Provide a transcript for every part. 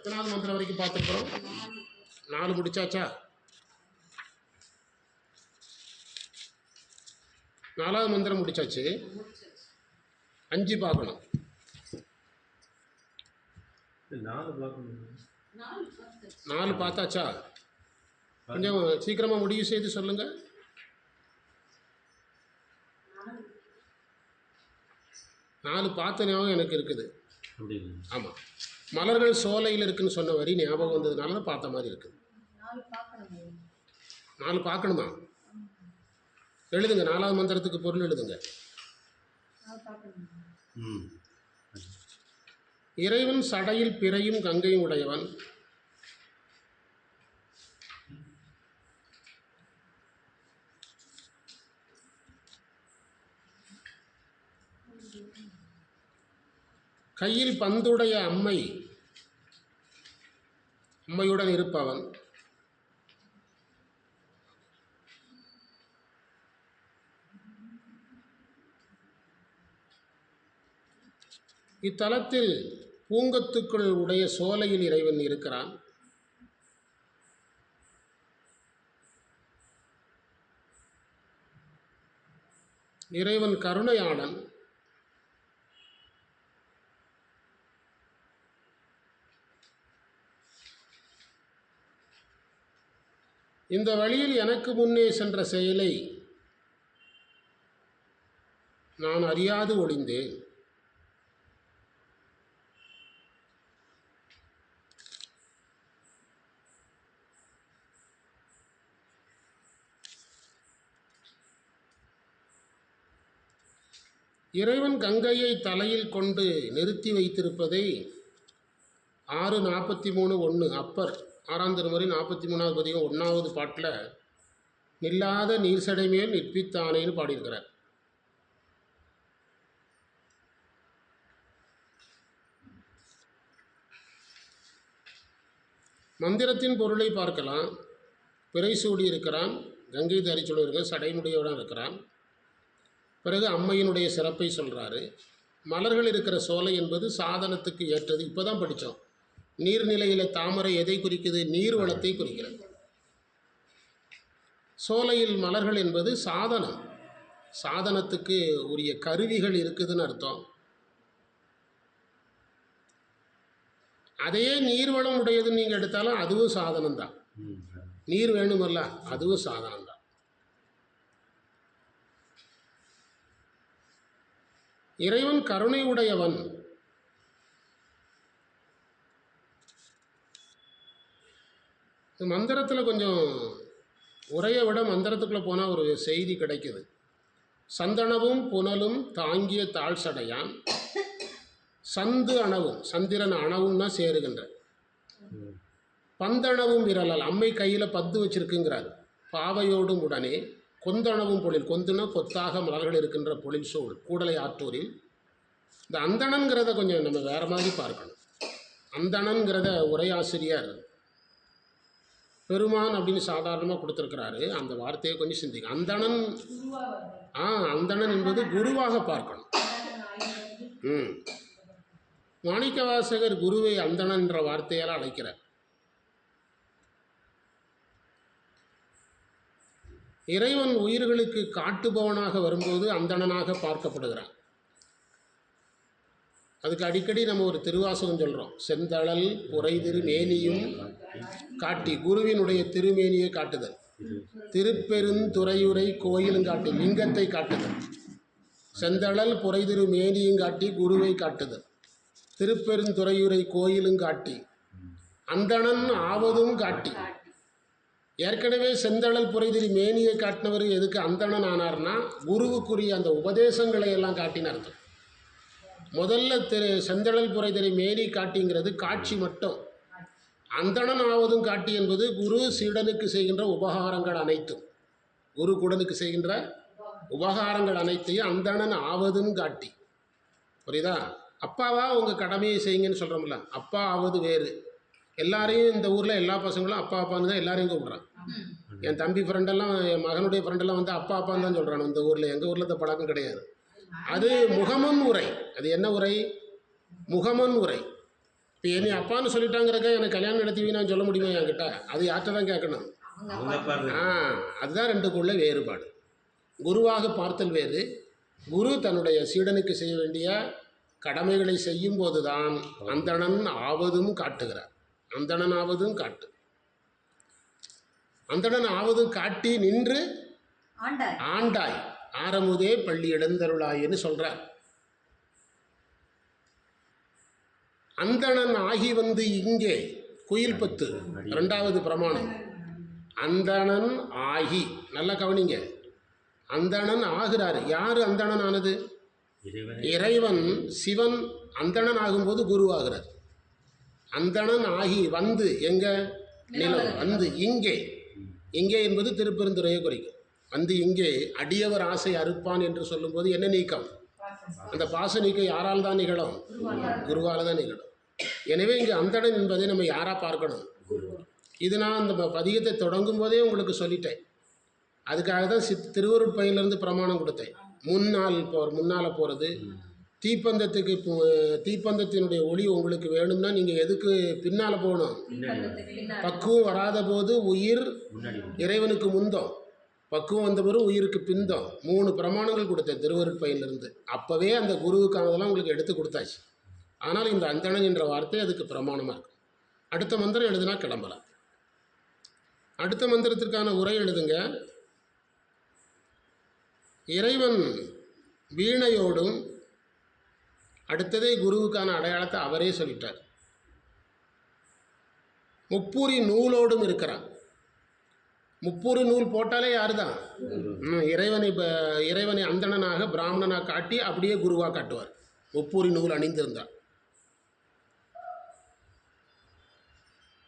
எத்தனாவது மந்திரம் வரைக்கும் பார்த்துருக்குறோம். நாலு முடிச்சாச்சா? நாலாவது மந்திரம் முடிச்சாச்சு. அஞ்சு பார்க்கணும். நாலு பார்த்தாச்சா? கொஞ்சம் சீக்கிரமாக முடிவு செய்து சொல்லுங்கள் நாலு பார்த்த ஞாபகம் எனக்கு இருக்குது. ஆமாம் மலர்கள் சோலையில் இருக்குன்னு சொன்ன வரி ஞாபகம் வந்ததுனால தான் பார்த்த மாதிரி இருக்குது. நாலு பார்க்கணும் எழுதுங்க நாலாவது மந்திரத்துக்கு பொருள் எழுதுங்க. இறைவன் சடையில் பிறையும் கங்கையும் உடையவன். கையில் பந்துடைய அம்மை. அம்மையுடன் இருப்பவன். இத்தலத்தில் பூங்கத்துக்குள் உடைய சோலையில் இறைவன் இருக்கிறான். இறைவன் கருணையாளன். இந்த வழியில் எனக்கு முன்னே சென்ற செயலை நான் அறியாது ஒளிந்தேன் இறைவன் கங்கையை தலையில் கொண்டு நிறுத்தி வைத்திருப்பதை ஆறு நாற்பத்தி மூணு ஒன்று அப்பர் ஆறாம் திருமுறை நாற்பத்தி மூணாவது பதிகம் ஒன்றாவது பாட்டில் நில்லாத நீர் சடை மேல் நிற்பித்தானேன்னு பாடியிருக்கிறார். மந்திரத்தின் பொருளை பார்க்கலாம். பிறை சூடி இருக்கிறான். கங்கை தரிச்சுடன் சொல்லியிருக்க சடைமுடியுடன் இருக்கிறான். பிறகு அம்மையினுடைய சிறப்பை சொல்கிறாரு மலர்கள் இருக்கிற சோலை என்பது சாதனத்துக்கு ஏற்றது. இப்போ தான் படித்தோம் நீர்நிலையில் தாமரை எதை குறிக்குது? நீர் வளத்தை குறிக்கிறது. சோலையில் மலர்கள் என்பது சாதனம். சாதனத்துக்கு உரிய கருவிகள் இருக்குதுன்னு அர்த்தம். அதையே நீர்வளம் உடையதுன்னு நீங்கள் எடுத்தாலும் அதுவும் சாதனம் தான் நீர் வேணுமல்ல அதுவும் சாதனம் தான் இறைவன் கருணை உடையவன். மந்திரத்தில் கொஞ்சம் உரையை விட மந்திரத்துக்குள்ளே போனால் ஒரு செய்தி கிடைக்குது. சந்தனவும் புனலும் தாங்கிய தாழ் சடையான் சந்து அணவும் சந்திரன் அணவும்னா சேருகின்ற. பந்தணவும் விரலால் அம்மை கையில் பத்து வச்சிருக்குங்கிறார். பாவையோடும் உடனே கொந்தணவும் பொழில் கொந்துனா கொத்தாக மலர்கள் இருக்கின்ற பொழில் சூழ் கூடலை ஆற்றூரில். இந்த அந்தணங்கிறத கொஞ்சம் நம்ம வேறு மாதிரி பார்க்கணும். அந்தணங்கிறத உரையாசிரியர் பெருமான் அப்படின்னு சாதாரணமாக கொடுத்துருக்கிறாரு. அந்த வார்த்தையை கொஞ்சம் சிந்திங்க. அந்தணன் ஆ அந்தணன் என்பது குருவாக பார்க்கணும். ம். மாணிக்கவாசகர் குருவை அந்தணன் என்ற வார்த்தையால் அழைக்கிறார். இறைவன் உயிர்களுக்கு காட்டுபவனாக வரும்போது அந்தணனாக பார்க்கப்படுகிறான். அதுக்கு அடிக்கடி நம்ம ஒரு திருவாசகம் சொல்கிறோம் செந்தழல் புரைதிரு மேனியும் காட்டி குருவினுடைய திருமேனியை காட்டுதல். திருப்பெருந்துறையுரை கோயிலும் காட்டி லிங்கத்தை காட்டுதல். செந்தழல் புரைதிரு மேனியும் காட்டி குருவை காட்டுதல். திருப்பெருந்துறையுரை கோயிலும் காட்டி அந்தணன் ஆவதும் காட்டி. ஏற்கனவே செந்தழல் புரைதிரி மேனியை காட்டினவர் எதுக்கு அந்தணன் ஆனார்னா குருவுக்குரிய அந்த உபதேசங்களை எல்லாம் காட்டின அர்த்தம் முதல்ல திரு செந்தழல் புரைதிரி மேனி காட்டிங்கிறது காட்சி மட்டும். அந்தணன் ஆவதும் காட்டி என்பது குரு சீடனுக்கு செய்கின்ற உபகாரங்கள் அனைத்தும். குரு குடனுக்கு செய்கின்ற உபகாரங்கள் அனைத்தையும் அந்தணன் ஆவதும் காட்டி. புரியுதா? அப்பாவா உங்கள் கடமையை செய்யுங்கன்னு சொல்கிறோம்ல அப்பா ஆவது வேறு. எல்லாரையும் இந்த ஊரில் எல்லா பசங்களும் அப்பா அப்பான்னு தான் எல்லாரையும் கூப்பிட்றான் என் தம்பி ஃப்ரெண்டெல்லாம் என் மகனுடைய ஃப்ரெண்டெல்லாம் வந்து அப்பா அப்பான்னு தான் சொல்கிறான் இந்த ஊரில் எங்கள் ஊரில் இந்த பழக்கம் கிடையாது. அது முகமன் உரை. அது என்ன உரை? முகமன் உரை. இப்போ என்னை அப்பான்னு சொல்லிட்டாங்கிறக்க எனக்கு கல்யாணம் நடத்தி நான் சொல்ல முடியுமா என்கிட்ட? அது யார்கிட்ட தான் கேட்கணும்? ஆ அதுதான் ரெண்டுக்குள்ள வேறுபாடு. குருவாக பார்த்தல் வேறு. குரு தன்னுடைய சீடனுக்கு செய்ய வேண்டிய கடமைகளை செய்யும் போதுதான் அந்தணன் ஆவதும் காட்டுகிறார். அந்தணன் ஆவதும் காட்டு. அந்தணன் ஆவதும் காட்டி நின்று ஆண்டாய். ஆரமுதே பள்ளி எழுந்தருளாயின்னு சொல்றார். அந்தணன் ஆகி வந்து இங்கே குயில் பத்து ரெண்டாவது பிரமாணம். அந்தணன் ஆகி நல்லா கவனிங்க. அந்தணன் ஆகிறார். யார் அந்தணன் ஆனது இறைவனை சிவன் அந்தணன் ஆகும்போது குருவாகிறார் அந்தணன் ஆகி வந்து எங்க? நிலம் வந்து இங்கே. இங்கே என்பது திருப்பெருந்துறையை குறிக்கும். வந்து இங்கே அடியவர் ஆசை அறுப்பான் என்று சொல்லும்போது என்ன நீக்கம்? அந்த பாச நீக்கம் யாரால் தான் நிகழும்? குருவால் தான் நிகழும். எனவே இங்கே அந்தணன் என்பதை நம்ம யாரா பார்க்கணும்? இது நான் அந்த பதிகத்தை தொடங்கும் போதே உங்களுக்கு சொல்லிட்டேன். அதுக்காக தான் சித் திருவருட்பயிலிருந்து பிரமாணம் கொடுத்தேன். முன்னால் போ முன்னால் போகிறது தீப்பந்தத்துக்கு தீப்பந்தத்தினுடைய ஒளி உங்களுக்கு வேணும்னா நீங்கள் எதுக்கு பின்னால் போகணும்? பக்குவம் வராத போது உயிர் இறைவனுக்கு முந்தம். பக்குவம் வந்த பிறகு உயிருக்கு பிந்தம். மூணு பிரமாணங்கள் கொடுத்தேன் திருவருட்பையிலிருந்து. அப்போவே அந்த குருவுக்கானதெல்லாம் உங்களுக்கு எடுத்து கொடுத்தாச்சு. ஆனால் இந்த அந்தணன் என்ற வார்த்தை அதுக்கு பிரமாணமாக இருக்கும் அடுத்த மந்திரம் எழுதுனா கிளம்பலாம். அடுத்த மந்திரத்திற்கான உரை எழுதுங்க. இறைவன் வீணையோடும் அடுத்ததே குருவுக்கான அடையாளத்தை அவரே சொல்லிட்டார். முப்பூரி நூலோடும் இருக்கிறான். முப்பூறு நூல் போட்டாலே யார் தான் இறைவனை இறைவனை அந்தணனாக பிராமணனாக காட்டி அப்படியே குருவாக காட்டுவார். முப்பூரி நூல் அணிந்திருந்தார்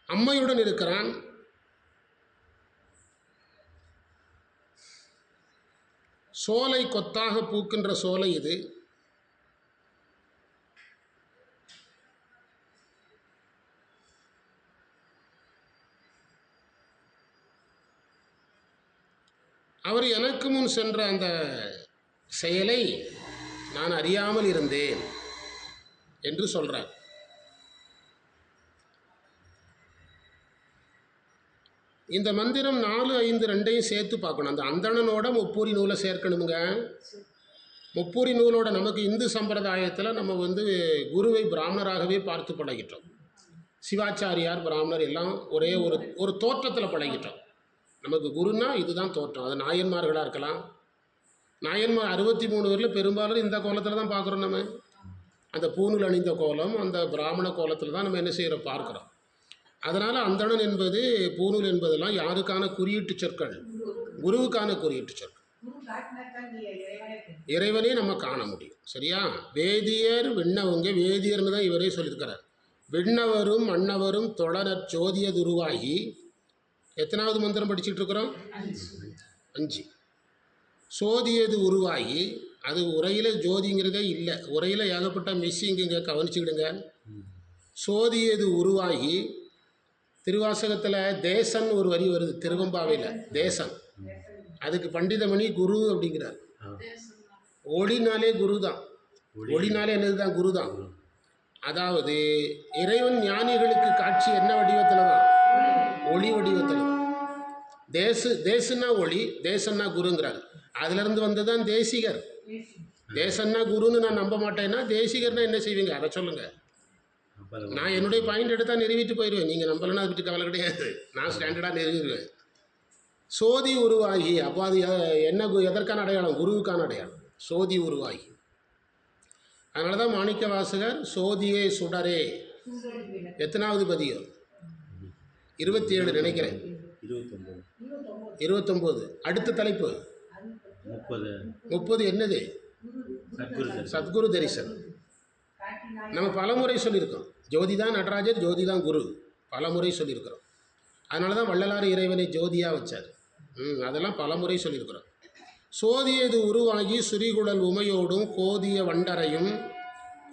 அம்மையுடன் இருக்கிறான். சோலை கொத்தாக பூக்கின்ற சோலை இது. அவர் எனக்கு முன் சென்ற அந்த செயலை நான் அறியாமல் இருந்தேன் என்று சொல்கிறார் இந்த மந்திரம் நாலு ஐந்து ரெண்டையும் சேர்த்து பார்க்கணும். அந்த அந்தணனோட முப்பூரி நூலை சேர்க்கணுங்க முப்பூரி நூலோட நமக்கு இந்து சம்பிரதாயத்தில் நம்ம வந்து குருவை பிராமணராகவே பார்த்து பழகிட்டோம். சிவாச்சாரியார் பிராமணர் எல்லாம் ஒரே ஒரு ஒரு தோற்றத்தில் பழகிட்டோம். நமக்கு குருன்னா இதுதான் தோற்றம். அது நாயன்மார்களாக இருக்கலாம். நாயன்மார் அறுபத்தி மூணு பேரில் பெரும்பாலும் இந்த கோலத்தில் தான் பார்க்குறோம் நம்ம. அந்த பூணூல் அணிந்த கோலம் அந்த பிராமண கோலத்தில் தான் நம்ம என்ன செய்கிறோம் பார்க்குறோம். அதனால் அந்தணன் என்பது பூணூல் என்பதெல்லாம் யாருக்கான குறியீட்டு சொற்கள்? குருவுக்கான குறியீட்டு சொற்கள். இறைவனே நம்ம காண முடியும். சரியா? வேதியர் விண்ணவங்க வேதியர்னு தான் இவரே சொல்லியிருக்கிறார். விண்ணவரும் மன்னவரும் தொடரற் சோதியதுருவாகி எத்தனாவது மந்திரம் படிச்சுட்டு இருக்கிறோம் அஞ்சு. சோதியது உருவாகி அது உரையில் ஜோதிங்கிறதே இல்லை. உரையில் ஏகப்பட்ட மிஸ்ஸிங்குங்க கவனிச்சுக்கிடுங்க. சோதியது உருவாகி திருவாசகத்தில் தேசன் ஒரு வரி வருது திருவம்பாவையில். தேசன். அதுக்கு பண்டிதமணி குரு அப்படிங்கிறார். ஒளினாலே குரு தான் ஒளினாலே என்னது தான் குரு. தான் அதாவது இறைவன் ஞானிகளுக்கு காட்சி என்ன வடிவத்தில் தான் ஒளி வடிவத்தில். தேசு தேசுன்னா ஒளி தேசன்னா குருங்கிறார். அதுலேருந்து வந்தது தான் தேசிகர். தேசன்னா குருன்னு நான் நம்ப மாட்டேன்னா தேசிகர்னா என்ன செய்வீங்க? அதை சொல்லுங்கள் நான் என்னுடைய பாயிண்ட் எடுத்தால் நிறுவிட்டு போயிடுவேன் நீங்கள் நம்பலைன்னா அதை பற்றி கவலை கிடையாது. நான் ஸ்டாண்டர்டாக நிறுவிடுவேன் சோதி உருவாகி அப்போ அது என்ன எதற்கான அடையாளம்? குருவுக்கான அடையாளம். சோதி உருவாகி. அதனால தான் மாணிக்க வாசகர் சோதியே சுடரே. எத்தனாவது பதியம் இருபத்தி ஏழு நினைக்கிறேன். இருபத்தொம்பது. இருபத்தொம்போது. அடுத்த தலைப்பு. முப்பது. முப்பது என்னது? சத்குரு தரிசனம். சத்குரு தரிசனம். நம்ம பலமுறை சொல்லியிருக்கோம். ஜோதிதான் நடராஜர் ஜோதிதான் குரு. பலமுறை சொல்லியிருக்கிறோம். அதனால தான் வள்ளலார் இறைவனை ஜோதியாக வச்சார். ம் அதெல்லாம் பலமுறை சொல்லியிருக்கிறோம். சோதியது உருவாகி சுரிகுழல் உமையோடும் கோதிய வண்டரையும்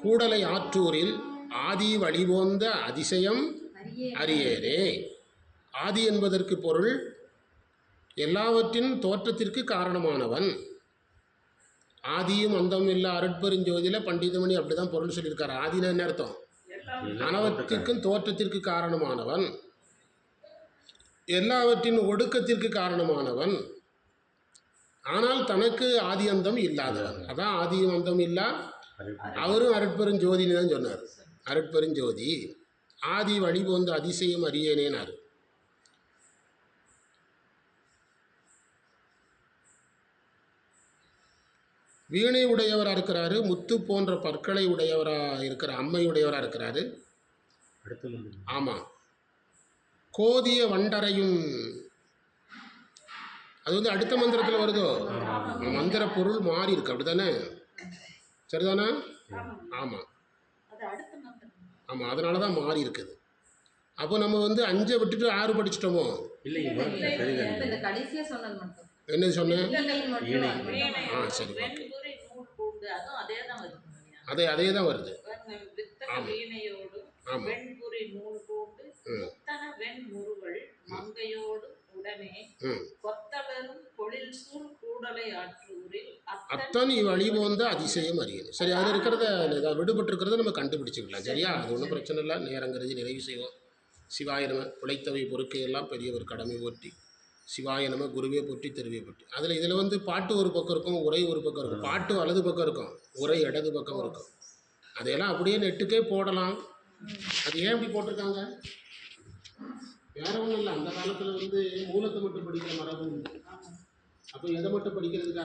கூடலை ஆற்றூரில் ஆதி வழிபோந்த அதிசயம் அரியே அறியேனே. ஆதி என்பதற்கு பொருள் எல்லாவற்றின் தோற்றத்திற்கு காரணமானவன். ஆதியும் அந்தமும் இல்லை அருட்பெருஞ்சோதியில் பண்டிதமணி அப்படி தான் பொருள் சொல்லியிருக்காரு. ஆதினா என்ன அர்த்தம்? அனைவத்திற்கும் தோற்றத்திற்கு காரணமானவன். எல்லாவற்றின் ஒடுக்கத்திற்கு காரணமானவன். ஆனால் தனக்கு ஆதி அந்தம் இல்லாதவன். அதான் ஆதியும் அந்தம் இல்லா அவரும் அருட்பெருஞ்சோதின்னு தான் சொன்னார். அருட்பெருஞ்சோதி ஆதி வழிபோந்து அதிசயம் அறியேனேனார். வீணை உடையவராக இருக்கிறாரு முத்து போன்ற பற்களை உடையவராக இருக்கிற அம்மை உடையவராக இருக்கிறாரு. அடுத்த மந்திரம் ஆமாம் கோதிய வண்டரையும் அது வந்து அடுத்த மந்திரத்தில் வருதோ? மந்திர பொருள் மாறி இருக்கு அப்படிதானே சரிதானே? ஆமாம் அது அடுத்த மந்திரம். ஆமாம் அதனால தான் மாறி இருக்குது. அப்போ நம்ம வந்து அஞ்சை விட்டுட்டு ஆறு படிச்சிட்டோமோ? இல்லை இல்ல, இல்ல, இவன் இல்ல, அதே அதே தான் வருது. வெண்புரி நூல் மங்கையோடு உடனே பொழில் சூழ் கூடலை ஆற்றூரில் அத்தன் இவ்வழிபோந்த அதிசயம் அறியணும். சரி அதில் இருக்கிறத விடுபட்டு இருக்கிறத நம்ம கண்டுபிடிச்சிக்கலாம். சரியா? அது ஒன்றும் பிரச்சனை இல்லை. நேரங்கிறது நிறைவு செய்வோம். சிவாய நம. உழைத்தவை பொறுக்கையெல்லாம் பெரியவர் கடமை போற்றி. சிவாய நம குருவே போற்றி தெருவே போற்றி. அதில் இதில் வந்து பாட்டு ஒரு பக்கம் இருக்கும் உரை ஒரு பக்கம் இருக்கும். பாட்டு வலது பக்கம் இருக்கும் உரை இடது பக்கம் இருக்கும். அதையெல்லாம் அப்படியே நெட்டுக்கே போடலாம். அது ஏன் இப்படி போட்டிருக்காங்க? வேற ஒன்றும் இல்லை. அந்த காலத்தில் வந்து மூலத்தை மட்டும் படிக்கிற மரபு உண்டு. அப்போ எதை மட்டும் படிக்கிறதுக்காக